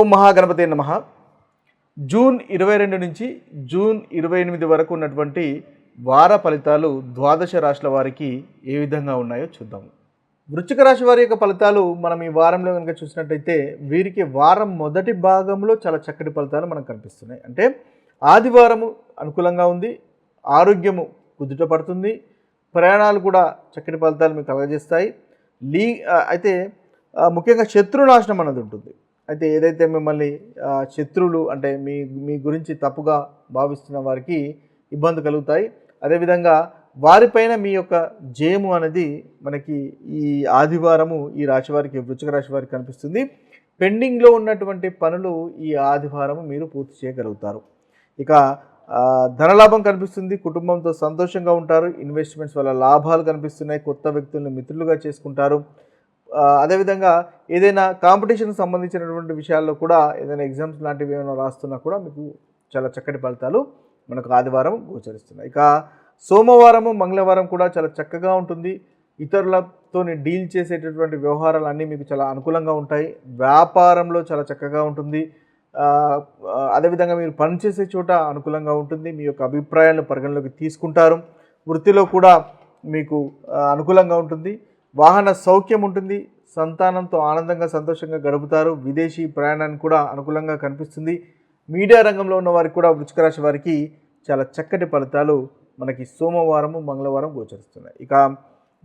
ఓం మహాగణపతి నమ. జూన్ ఇరవై రెండు నుంచి జూన్ ఇరవై ఎనిమిది వరకు ఉన్నటువంటి వార ఫలితాలు ద్వాదశ రాశుల వారికి ఏ విధంగా ఉన్నాయో చూద్దాము వృశ్చిక రాశి వారి యొక్క ఫలితాలు మనం ఈ వారంలో కనుక చూసినట్టయితే వీరికి వారం మొదటి భాగంలో చాలా చక్కటి ఫలితాలు మనకు కనిపిస్తున్నాయి. అంటే ఆదివారము అనుకూలంగా ఉంది ఆరోగ్యము కుదుట పడుతుంది ప్రయాణాలు కూడా చక్కటి ఫలితాలు మీకు కలగజేస్తాయి. లీ అయితే ముఖ్యంగా శత్రునాశనం అన్నది ఉంటుంది. అయితే ఏదైతే మిమ్మల్ని శత్రువులు అంటే మీ మీ గురించి తప్పుగా భావిస్తున్న వారికి ఇబ్బంది కలుగుతాయి. అదేవిధంగా వారిపైన మీ యొక్క జయము అనేది మనకి ఈ ఆదివారము ఈ రాశి వారికి వృశ్చిక రాశి వారికి కనిపిస్తుంది. పెండింగ్లో ఉన్నటువంటి పనులు ఈ ఆదివారము మీరు పూర్తి చేయగలుగుతారు. ఇక ధనలాభం కనిపిస్తుంది కుటుంబంతో సంతోషంగా ఉంటారు ఇన్వెస్ట్మెంట్స్ వల్ల లాభాలు కనిపిస్తున్నాయి కొత్త వ్యక్తులను మిత్రులుగా చేసుకుంటారు. అదేవిధంగా ఏదైనా కాంపిటీషన్కి సంబంధించినటువంటి విషయాల్లో కూడా ఏదైనా ఎగ్జామ్స్ లాంటివి ఏమైనా రాస్తున్నా కూడా మీకు చాలా చక్కటి ఫలితాలు మనకు ఆదివారం గోచరిస్తున్నాయి. ఇక సోమవారము మంగళవారం కూడా చాలా చక్కగా ఉంటుంది. ఇతరులతో డీల్ చేసేటటువంటి వ్యవహారాలు అన్నీ మీకు చాలా అనుకూలంగా ఉంటాయి. వ్యాపారంలో చాలా చక్కగా ఉంటుంది. అదేవిధంగా మీరు పనిచేసే చోట అనుకూలంగా ఉంటుంది. మీ యొక్క అభిప్రాయాలను పరిగణలోకి తీసుకుంటారు. వృత్తిలో కూడా మీకు అనుకూలంగా ఉంటుంది. వాహన సౌఖ్యం ఉంటుంది సంతానంతో ఆనందంగా సంతోషంగా గడుపుతారు. విదేశీ ప్రయాణానికి కూడా అనుకూలంగా కనిపిస్తుంది. మీడియా రంగంలో ఉన్న వారికి కూడా వృచ్చిక రాశి వారికి చాలా చక్కటి ఫలితాలు మనకి సోమవారము మంగళవారం గోచరిస్తున్నాయి. ఇక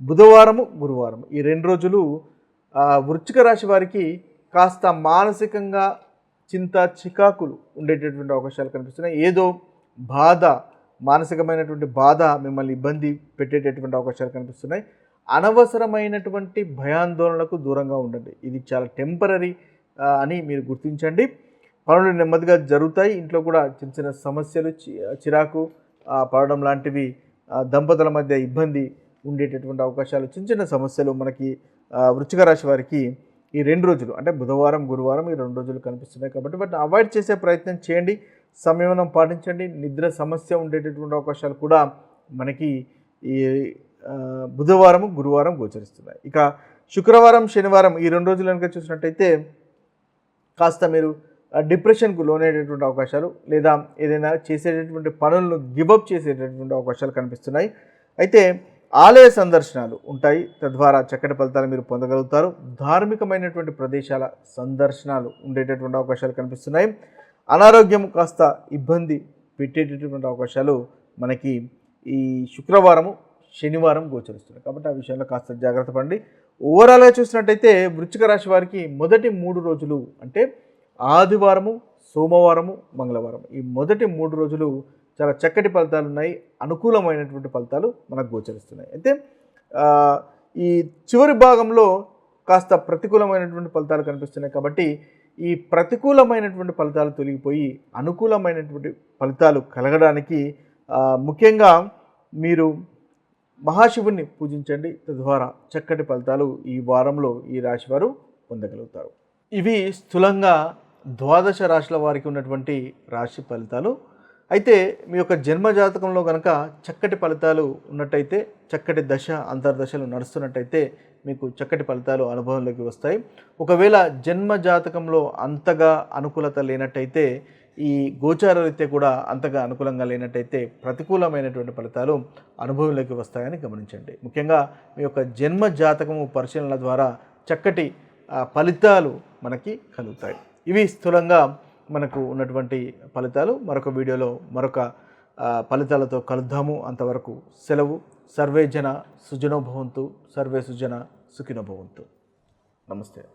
బుధవారము గురువారం ఈ రెండు రోజులు వృచ్చిక రాశి వారికి కాస్త మానసికంగా చింత చికాకులు ఉండేటటువంటి అవకాశాలు కనిపిస్తున్నాయి. ఏదో బాధ మానసికమైనటువంటి బాధ మిమ్మల్ని ఇబ్బంది పెట్టేటటువంటి అవకాశాలు కనిపిస్తున్నాయి. అనవసరమైనటువంటి భయాందోళనలకు దూరంగా ఉండండి. ఇది చాలా టెంపరీ అని మీరు గుర్తించండి. పనులు నెమ్మదిగా జరుగుతాయి. ఇంట్లో కూడా చిన్న చిన్న సమస్యలు చి- చిరాకు పడడం లాంటివి దంపతుల మధ్య ఇబ్బంది ఉండేటటువంటి అవకాశాలు చిన్న చిన్న సమస్యలు మనకి వృచ్చిక రాశి వారికి ఈ రెండు రోజులు అంటే బుధవారం గురువారం ఈ రెండు రోజులు కనిపిస్తున్నాయి కాబట్టి వాటిని అవాయిడ్ చేసే ప్రయత్నం చేయండి. సంయమనం పాటించండి. నిద్ర సమస్య ఉండేటటువంటి అవకాశాలు కూడా మనకి ఈ బుధవారం గురువారం గోచరిస్తున్నాయి. ఇక శుక్రవారం శనివారం ఈ రెండు రోజులు కనుక చూసినట్టయితే కాస్త మీరు డిప్రెషన్కు లోనయ్యేటటువంటి అవకాశాలు లేదా ఏదైనా చేసేటటువంటి పనులను గివప్ చేసేటటువంటి అవకాశాలు కనిపిస్తున్నాయి. అయితే ఆలయ సందర్శనాలు ఉంటాయి. తద్వారా చక్కటి ఫలితాలు మీరు పొందగలుగుతారు. ధార్మికమైనటువంటి ప్రదేశాల సందర్శనాలు ఉండేటటువంటి అవకాశాలు కనిపిస్తున్నాయి. అనారోగ్యం కాస్త ఇబ్బంది పెట్టేటటువంటి అవకాశాలు మనకి ఈ శుక్రవారము శనివారం గోచరిస్తున్నాయి. కాబట్టి ఆ విషయంలో కాస్త జాగ్రత్త పడండి. ఓవరాల్గా చూసినట్టయితే వృశ్చిక రాశి వారికి మొదటి మూడు రోజులు అంటే ఆదివారము సోమవారము మంగళవారం ఈ మొదటి మూడు రోజులు చాలా చక్కటి ఫలితాలు ఉన్నాయి. అనుకూలమైనటువంటి ఫలితాలు మనకు గోచరిస్తున్నాయి. అయితే ఈ చివరి భాగంలో కాస్త ప్రతికూలమైనటువంటి ఫలితాలు కనిపిస్తున్నాయి. కాబట్టి ఈ ప్రతికూలమైనటువంటి ఫలితాలు తొలగిపోయి అనుకూలమైనటువంటి ఫలితాలు కలగడానికి ముఖ్యంగా మీరు మహాశివుణ్ణి పూజించండి. తద్వారా చక్కటి ఫలితాలు ఈ వారంలో ఈ రాశి వారు పొందగలుగుతారు. ఇవి స్థూలంగా ద్వాదశ రాశుల వారికి ఉన్నటువంటి రాశి ఫలితాలు. అయితే మీ యొక్క జన్మ జాతకంలో కనుక చక్కటి ఫలితాలు ఉన్నట్టయితే చక్కటి దశ అంతర్దశలు నడుస్తున్నట్టయితే మీకు చక్కటి ఫలితాలు అనుభవంలోకి వస్తాయి. ఒకవేళ జన్మ జాతకంలో అంతగా అనుకూలత లేనట్టయితే ఈ గోచార రీత్యా కూడా అంతగా అనుకూలంగా లేనట్టయితే ప్రతికూలమైనటువంటి ఫలితాలు అనుభవంలోకి వస్తాయని గమనించండి. ముఖ్యంగా మీ యొక్క జన్మ జాతకము పరిశీలనల ద్వారా చక్కటి ఫలితాలు మనకి కలుగుతాయి. ఇవి స్థూలంగా మనకు ఉన్నటువంటి ఫలితాలు. మరొక వీడియోలో మరొక ఫలితాలతో కలుద్దాము. అంతవరకు సెలవు. సర్వే జన సుజనోభవంతు సర్వే సుజన సుఖినోభవంతు నమస్తే.